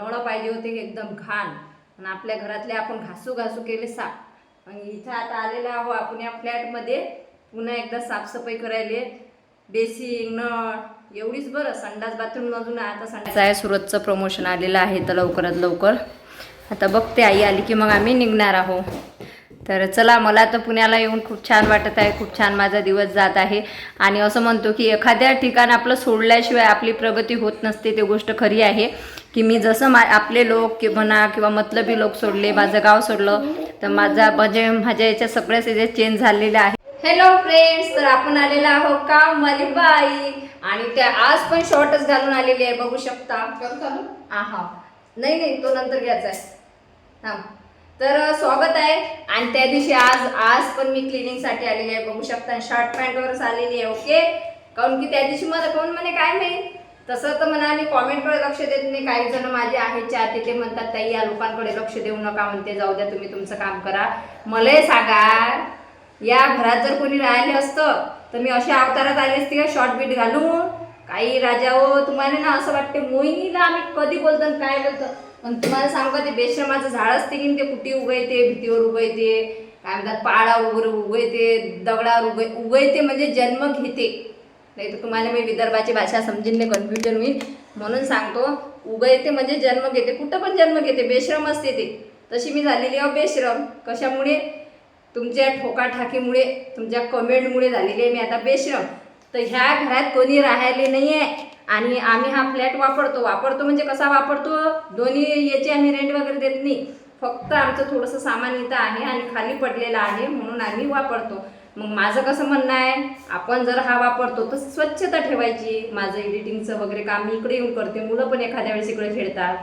नळ पाहिजे होते एकदम घाण. आणि आपल्या घरातले आपण घासू घासू केले साफ आणि इथं आता आलेला आहो आपण या फ्लॅटमध्ये. पुन्हा एकदा साफसफाई करायले बेसिंग नळ एवढीच बरं. संडास बाथरूम अजून आता संडास आहे सुरतचं प्रमोशन आलेलं आहे. तर लवकरात लवकर. आता बघते आई आली की मग आम्ही निघणार आहो तर चला मला तर पुण्याला येऊन खूप छान वाटत आहे. खूप छान माझा दिवस जात आहे. आणि असं म्हणतो की एखाद्या ठिकाण आपलं सोडल्याशिवाय आपली प्रगती होत नसते. ती गोष्ट खरी आहे. की मी जसं मा आपले लोक कि म्हणा किंवा मतलबी लोक सोडले माझं गाव सोडलं तर माझा म्हणजे माझ्या याच्या सगळ्याच याचे चेंज झालेले आहे. हॅलो फ्रेंड्स तर आपण आलेलो आहोत का मलिबाई आणि त्या आज पण शॉर्टच घालून आलेली आहे बघू शकता. हा हा नाही नाही तो नंतर घ्यायचा आहे. थांब. तर स्वागत आहे. आणि त्या दिवशी आज आज पण मी क्लिनिंगसाठी आलेली आहे बघू शकता. शर्ट पॅन्टवरच आलेली आहे ओके काऊन की त्या दिवशी मला कोण म्हणे काय माहीत? तसं तर म्हणा आणि कॉमेंटकडे लक्ष देत नाही. काही जण माझे आहेत चाहते ते म्हणतात ताई या लोकांकडे लक्ष देऊ नका म्हणते. जाऊ द्या तुम्ही तुमचं काम करा. मलाही सांगा या घरात जर कोणी राहिले असतं तर मी अशा अवतारात आली असते का? शॉर्ट बीट घालून. काही राजा हो तुम्हाला ना असं वाटते मोहिनीला आम्ही कधी बोलतो आणि काय बोलतो? पण तुम्हाला सांगू का ते बेश्रमाचं झाड असते की ते कुठे उगवते भीतीवर उगवते काय म्हणतात पाळा वगैरे उगवते दगडावर उगय उगवते म्हणजे जन्म घेते. नाही तर तुम्हाला मी विदर्भाची भाषा समजेल नाही कन्फ्युजन होईल म्हणून सांगतो उगयते म्हणजे जन्म घेते कुठं पण जन्म घेते बेश्रम असते ते तशी मी झालेली आहे बेश्रम. कशामुळे? तुमच्या ठोकाठाकीमुळे तुमच्या कमेंटमुळे झालेली आहे मी आता बेश्रम. तर ह्या घरात कोणी राहिले नाही आहे आणि आम्ही हा फ्लॅट वापरतो. वापरतो म्हणजे कसा वापरतो? दोन्ही याचे आम्ही रेंट वगैरे देत नाही. फक्त आमचं थोडंसं सामान इथं आहे आणि खाली पडलेलं आहे म्हणून आम्ही वापरतो. मग माझं कसं म्हणणं आहे आपण जर हा वापरतो तर स्वच्छता ठेवायची. माझं एडिटिंगचं वगैरे काम मी इकडे येऊन करते मुलं पण एखाद्या वेळेस इकडे खेळतात.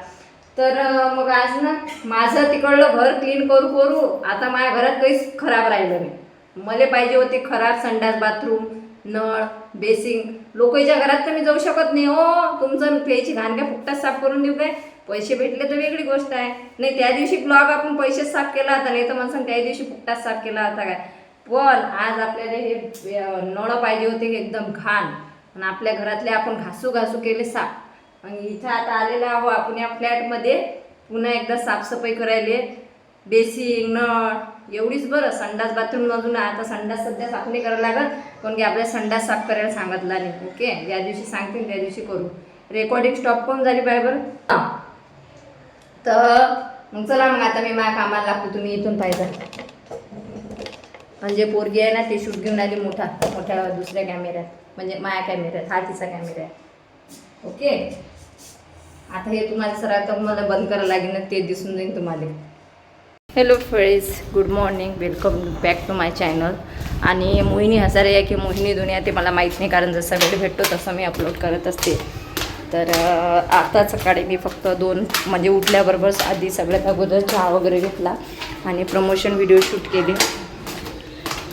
तर मग आज ना माझं तिकडलं घर क्लीन करू करू आता माझ्या घरात काहीच खराब राहिलं नाही. मला पाहिजे होते खराब संडास बाथरूम नळ बेसिंग. लोकांच्या घरात तर मी जाऊ शकत नाही हो. तुमचं प्यायची घाण काय फुकटात साफ करून देऊ काय? पैसे भेटले तर वेगळी गोष्ट आहे. नाही त्या दिवशी ब्लॉग आपण पैसेच साफ केला होता नाही तर मला सांग त्या दिवशी फुकटात साफ केला होता काय? पण आज आपल्याला हे नळं नळ पाहिजे होते की एकदम घाण. आणि आपल्या घरातले आपण घासू घासू केले साफ आणि इथं आता आलेला आहो आपण या फ्लॅटमध्ये. पुन्हा एकदा साफसफाई करायले. बेसिंग नळ एवढीच बरं. संडास बाथरूममधून आता संडास सध्या साफ नाही करायला लागत पण की आपल्या संडास साफ करायला सांगितला नाही. ओके? ज्या दिवशी सांगतील त्या दिवशी करू. रेकॉर्डिंग स्टॉप पण झाली पाहिजे बरं. तर मग चला मग आता मी माझ्या कामाला लागतो. तुम्ही इथून पाहिजे म्हणजे पोरगी आहे ना ते शूट घेऊन आली मोठा मोठ्या दुसऱ्या कॅमेऱ्यात म्हणजे माया कॅमेऱ्यात हा तिचा कॅमेरा आहे. ओके आता हे तुम्हाला सर आता मला बंद करावं लागेल ना ते दिसून जाईल तुम्हाला. Hello friends good morning welcome back to my channel आणि मोहिनी हजारे आहे की मोहिनी दुनिया ते मला माहीत नाही कारण जसा वेळ भेटतो तसं मी अपलोड करत असते. तर आता सकाळी मी फक्त दोन म्हणजे उठल्याबरोबर आधी सगळ्यात अगोदर चहा वगैरे घेतला आणि प्रमोशन व्हिडिओ शूट केले.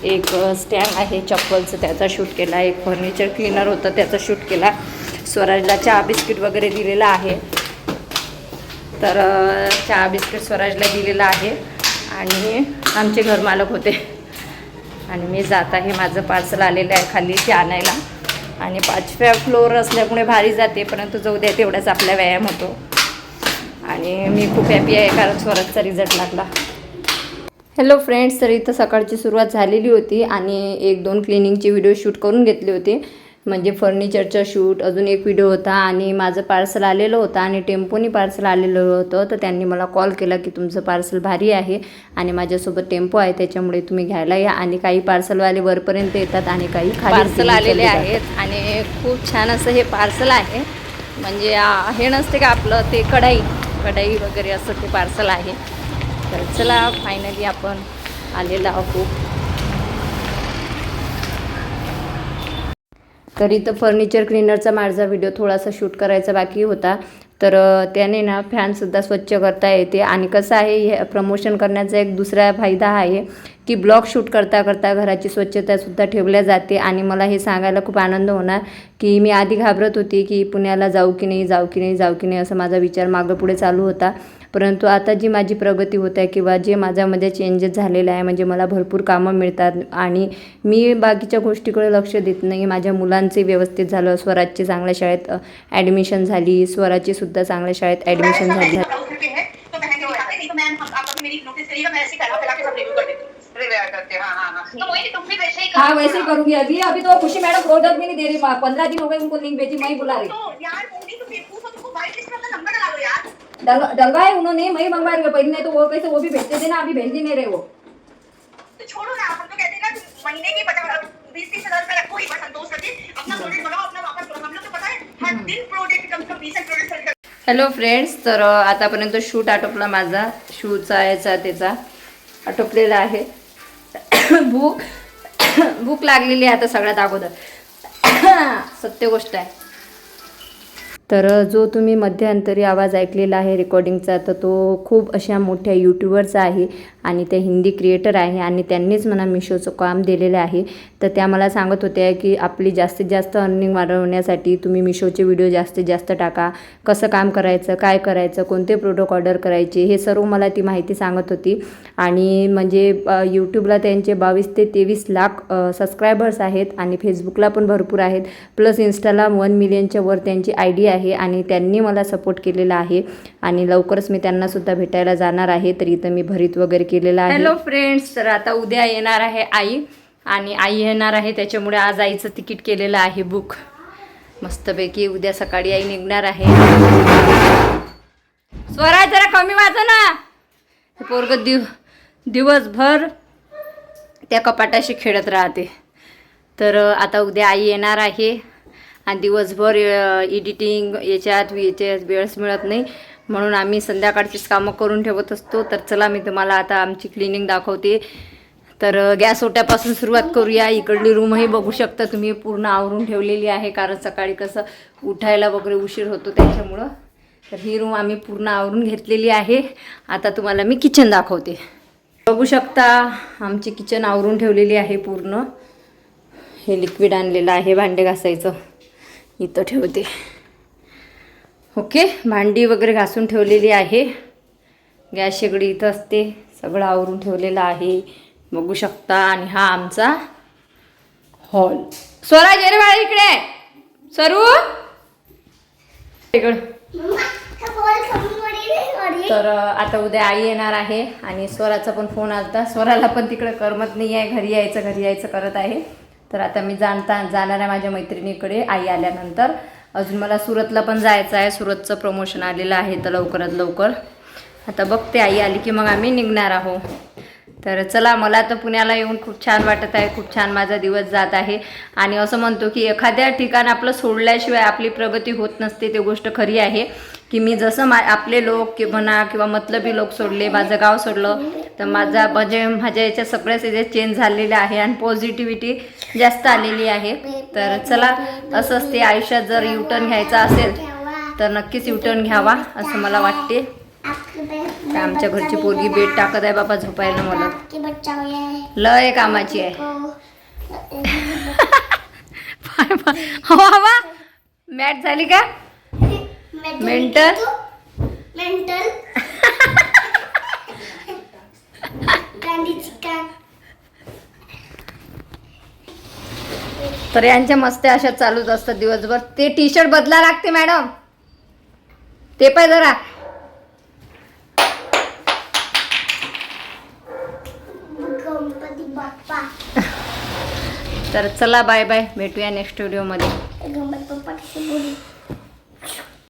एक स्टँड आहे चप्पलचं त्याचा शूट केला एक फर्निचर क्लीनर होतं त्याचा शूट केला. स्वराजला चहा बिस्किट वगैरे दिलेला आहे. तर चहा बिस्किट स्वराजला दिलेला आहे. आणि आमचे घरमालक होते. आणि मी जात आहे माझं पार्सल आलेलं आहे खाली ते आणायला. आणि पाचव्या फ्लोअर असल्यामुळे भारी जाते परंतु जाऊ द्या तेवढाच आपला व्यायाम होतो. आणि मी खूप हॅपी आहे कारण स्वराजचा रिझल्ट लागला. हॅलो फ्रेंड्स तर इथं सकाळची सुरुवात झालेली होती आणि एक दोन क्लिनिंगचे व्हिडिओ शूट करून घेतले होते. म्हणजे फर्निचरचा शूट अजून एक व्हिडिओ होता आणि माझं पार्सल आलेलं होतं आणि टेम्पोनी पार्सल आलेलं होतं. तर त्यांनी मला कॉल केला की तुमचं पार्सल भारी आहे आणि माझ्यासोबत टेम्पो आहे त्याच्यामुळे तुम्ही घ्यायला या. आणि काही पार्सलवाले वरपर्यंत येतात आणि काही खाली पार्सल आलेले आहेत आणि खूप छान असं हे पार्सल आहे. म्हणजे हे नसते का आपलं ते कढाई कढाई वगैरे असं ते पार्सल आहे. तर चला फायनली आपण आलेलो आहोत. तर इथं फर्निचर क्लीनरचा माझा व्हिडिओ थोडासा शूट करायचा बाकी होता. तर त्याने ना फॅनसुद्धा स्वच्छ करता येते. आणि कसं आहे हे प्रमोशन करण्याचा एक दुसरा फायदा आहे. की ब्लॉग शूट करता करता घराची स्वच्छतासुद्धा ठेवल्या जाते आणि मला हे सांगायला खूप आनंद होणार की मी आधी घाबरत होती की पुण्याला जाऊ की नाही जाऊ की नाही जाऊ की नाही असा माझा विचार मागं पुढे चालू होता परंतु आता जी माझी प्रगती होत आहे किंवा जे माझ्यामध्ये चेंजेस झालेलं आहे म्हणजे मला भरपूर कामं मिळतात आणि मी बाकीच्या गोष्टीकडे लक्ष देत नाही माझ्या मुलांचे व्यवस्थित झालं स्वराजची चांगल्या शाळेत ॲडमिशन झाली स्वराची सुद्धा चांगल्या शाळेत ॲडमिशन झाली करते. हाँ हाँ हाँ. तो वही तुम भी वैसे ही हाँ वैसे ही करूंगी अभी अभी तो खुशी मैडम प्रोडक्ट भी नहीं दे रही पंद्रह दिन हो गए उनको लिंक भेजी मैं ही बुला रही. तो यार उन्हीं तो बेवकूफ हो तुमको वाइट लिस्ट में अपना नंबर डाला दो यार. डलवा डलवाए उन्होंने मैं ही मंगवा रही हूँ पहले नहीं तो वो कैसे वो भी भेजते थे ना अभी भेज ही नहीं रहे वो। तो छोड़ो ना हम तो कहते हैं ना कि महीने की पचास बीस तीस हजार रुपया रखो ही बस संतोष करके अपना प्रोडक्ट बनाओ अपना वापस करो। हम लोग तो पता है हर दिन प्रोडक्ट कम से कम बीस प्रोडक्ट सेल कर हॅलो फ्रेंड्स तर आतापर्यंत शूट आटोपला माझा शूचा याचा त्याचा आटोपलेला आहे. भूक भूक लागलेली आहे आता सगळ्यात अगोदर. सत्य गोष्ट आहे. तर जो तुम्ही मध्यंतरी आवाज ऐकलेला आहे रेकॉर्डिंगचा तर तो खूप अशा मोठ्या यूट्यूबरचा आहे. आणि ते हिंदी क्रिएटर आहे आणि त्यांनीच मला मिशोचं काम दिलेलं आहे. तर त्या मला सांगत होत्या की आपली जास्तीत जास्त अर्निंग वाढवण्यासाठी तुम्ही मिशोचे व्हिडिओ जास्तीत जास्त टाका. कसं काम करायचं काय करायचं कोणते प्रोडक्ट ऑर्डर करायचे हे सर्व मला ती माहिती सांगत होती. आणि म्हणजे यूट्यूबला त्यांचे बावीस ते तेवीस लाख सबस्क्रायबर्स आहेत आणि फेसबुकला पण भरपूर आहेत. प्लस इन्स्टाला वन मिलियनच्या वर त्यांची आय डी आहे आणि त्यांनी मला सपोर्ट केलेला आहे. आणि लवकरच मी त्यांनासुद्धा भेटायला जाणार आहे. तर इथं मी भरीत वगैरे केलेला आहे. हॅलो फ्रेंड्स तर आता उद्या येणार आहे आई आणि आई येणार आहे त्याच्यामुळे आज आईचं तिकीट केलेलं आहे बुक मस्तपैकी उद्या सकाळी आई निघणार आहे. स्वराज जरा कमी वाजव ना. पोरग दिव दिवसभर त्या कपाटाशी खेळत राहते. तर आता उद्या आई येणार आहे. आणि दिवसभर एडिटिंग याच्यात याच्यात वेळच मिळत नाही. म्हणून आम्ही संध्याकाळचीच कामं करून ठेवत असतो. तर चला मी तुम्हाला आता आमची क्लिनिंग दाखवते. तर गॅस ओट्यापासून सुरुवात करूया. इकडली रूमही बघू शकता तुम्ही. पूर्ण आवरून ठेवलेली आहे. कारण सकाळी कसं उठायला वगैरे उशीर होतो त्याच्यामुळं. तर ही रूम आम्ही पूर्ण आवरून घेतलेली आहे. आता तुम्हाला मी किचन दाखवते. बघू शकता आमची किचन आवरून ठेवलेली आहे पूर्ण. हे लिक्विड आणलेलं आहे भांडे घासायचं. इथं ठेवते. ओके भांडी वगैरे घासून ठेवलेली आहे. गॅस शेगडी इथं असते सगळं आवरून ठेवलेलं आहे. बघू शकता आणि हा आमचा हॉल. स्वराज ये रे बाळा इकडे. सरू. तर आता उद्या आई येणार आहे आणि स्वराचा पण फोन आलता. स्वराला पण तिकडे करमत नाही आहे घरी यायचं घरी यायचं करत आहे. तर आता मी जाणता जाणार आहे माझ्या मैत्रिणीकडे. आई आल्यानंतर. अजून मला सुरतला पण जायचं आहे. सुरतचं प्रमोशन आलेलं आहे तर लवकरात लवकर. आता बघते आई आली की मग आम्ही निघणार आहोत. तर चला मला तर पुण्याला येऊन खूप छान वाटत आहे. खूप छान माझा दिवस जात आहे. आणि असं म्हणतो की एखाद्या ठिकाण आपलं सोडल्याशिवाय आपली प्रगती होत नसते. ते गोष्ट खरी आहे की मी जसं मा आपले लोक कि म्हणा किंवा मतलबी लोक सोडले माझं गाव सोडलं तर माझा म्हणजे माझ्या याच्या सगळ्याच याच्यात चेंज झालेले आहे. आणि पॉझिटिव्हिटी जास्त आलेली आहे. तर चला असं असते आयुष्यात जर युटर्न घ्यायचा असेल तर नक्कीच युटर्न घ्यावा असं मला वाटते. आमच्या घरची पोरगी बेड टाकत आहे बाबा झोपायला मला. हो है लय कामाची आहे. हवा हवा मॅट झाली का? मेंटल? मेंटल. तर यांच्या मस्त्या अशा चालूच असतात दिवसभर. ते टी शर्ट बदला लागते मॅडम ते पाय जरा. तर चला बाय बाय भेटूया नेक्स्ट व्हिडिओमध्ये